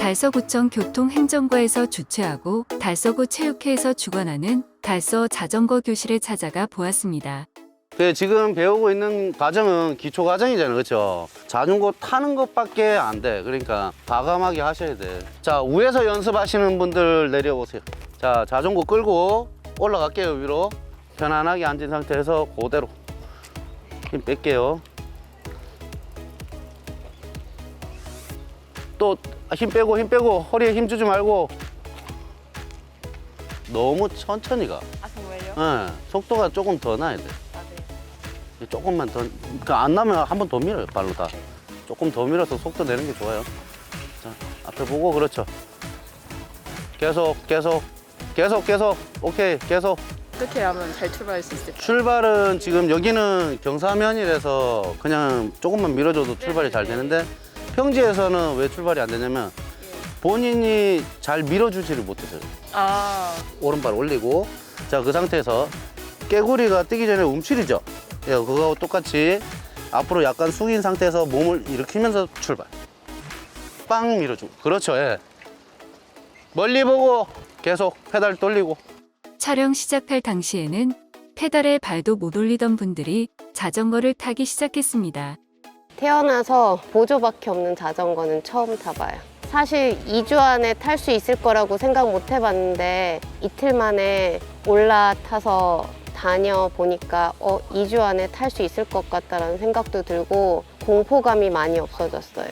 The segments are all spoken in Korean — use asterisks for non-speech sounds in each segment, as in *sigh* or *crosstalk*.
달서구청 교통행정과에서 주최하고 달서구 체육회에서 주관하는 달서 자전거 교실에 찾아가 보았습니다. 그 지금 배우고 있는 과정은 기초 과정이잖아요, 그렇죠? 자전거 타는 것밖에 안 돼. 그러니까 과감하게 하셔야 돼. 자, 위에서 연습하시는 분들 내려오세요. 자, 자전거 끌고 올라갈게요, 위로. 편안하게 앉은 상태에서 그대로 힘 뺄게요. 또 힘 빼고 힘 빼고 허리에 힘 주지 말고 너무 천천히 가. 아 정말요? 예, 속도가 조금 더 나야 돼. 아, 네. 조금만 더, 그러니까 안 나면 한 번 더 밀어요, 발로 다. 조금 더 밀어서 속도 내는 게 좋아요. 자, 앞에 보고, 그렇죠. 계속, 계속, 계속, 계속, 오케이, 계속. 어떻게 하면 잘 출발할 수 있을까요? 출발은 지금 여기는 경사면이라서 그냥 조금만 밀어줘도 출발이 잘 되는데 평지에서는 왜 출발이 안 되냐면 본인이 잘 밀어주지를 못했어요. 아 오른발 올리고 자 그 상태에서 깨구리가 뛰기 전에 움츠리죠 예, 그거하고 똑같이 앞으로 약간 숙인 상태에서 몸을 일으키면서 출발 빵 밀어주고 그렇죠 예. 멀리 보고 계속 페달 돌리고 촬영 시작할 당시에는 페달에 발도 못 올리던 분들이 자전거를 타기 시작했습니다. 태어나서 보조밖에 없는 자전거는 처음 타봐요. 사실 2주 안에 탈 수 있을 거라고 생각 못 해봤는데 이틀 만에 올라타서 다녀보니까 어, 2주 안에 탈 수 있을 것 같다라는 생각도 들고 공포감이 많이 없어졌어요.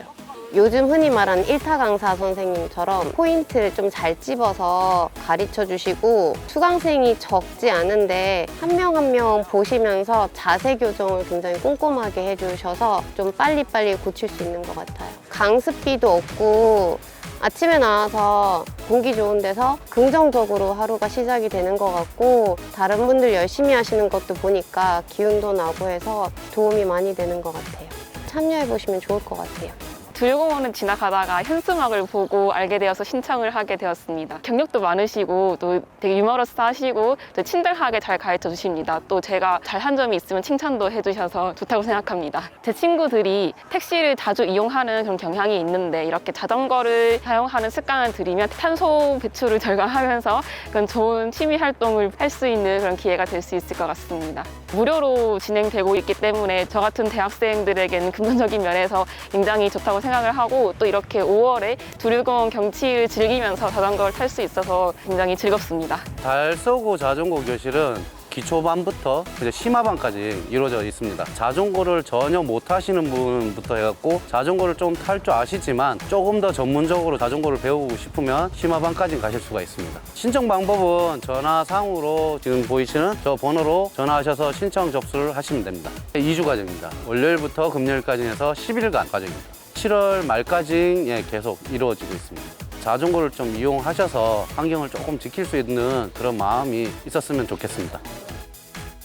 요즘 흔히 말하는 일타 강사 선생님처럼 포인트를 좀 잘 집어서 가르쳐 주시고 수강생이 적지 않은데 한 명 한 명 보시면서 자세 교정을 굉장히 꼼꼼하게 해주셔서 좀 빨리빨리 고칠 수 있는 것 같아요. 강습비도 없고 아침에 나와서 공기 좋은 데서 긍정적으로 하루가 시작이 되는 것 같고 다른 분들 열심히 하시는 것도 보니까 기운도 나고 해서 도움이 많이 되는 것 같아요. 참여해 보시면 좋을 것 같아요. 두류공원을 지나가다가 현수막을 보고 알게 되어서 신청을 하게 되었습니다. 경력도 많으시고 또 되게 유머러스하시고 또 친절하게 잘 가르쳐 주십니다. 또 제가 잘한 점이 있으면 칭찬도 해주셔서 좋다고 생각합니다. 제 친구들이 택시를 자주 이용하는 그런 경향이 있는데 이렇게 자전거를 사용하는 습관을 들이면 탄소 배출을 *laughs* 절감하면서 그런 좋은 취미 활동을 할 수 있는 그런 기회가 될 수 있을 것 같습니다. 무료로 진행되고 있기 때문에 저 같은 대학생들에게는 금전적인 면에서 굉장히 좋다고 생각 을 하고 또 이렇게 5월에 두류공원 경치를 즐기면서 자전거를 탈 수 있어서 굉장히 즐겁습니다. 달서구 자전거 교실은 기초반부터 이제 심화반까지 이루어져 있습니다. 자전거를 전혀 못 하시는 분부터 해갖고 자전거를 좀 탈 줄 아시지만 조금 더 전문적으로 자전거를 배우고 싶으면 심화반까지 가실 수가 있습니다. 신청 방법은 전화상으로 지금 보이시는 저 번호로 전화하셔서 신청 접수를 하시면 됩니다. 2주 과정입니다. 월요일부터 금요일까지 해서 10일간 과정입니다. 7월 말까지 예, 계속 이루어지고 있습니다. 자전거를 좀 이용하셔서 환경을 조금 지킬 수 있는 그런 마음이 있었으면 좋겠습니다.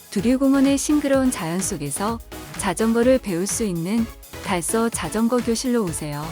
두류공원의 싱그러운 자연 속에서 자전거를 배울 수 있는 달서 자전거 교실로 오세요.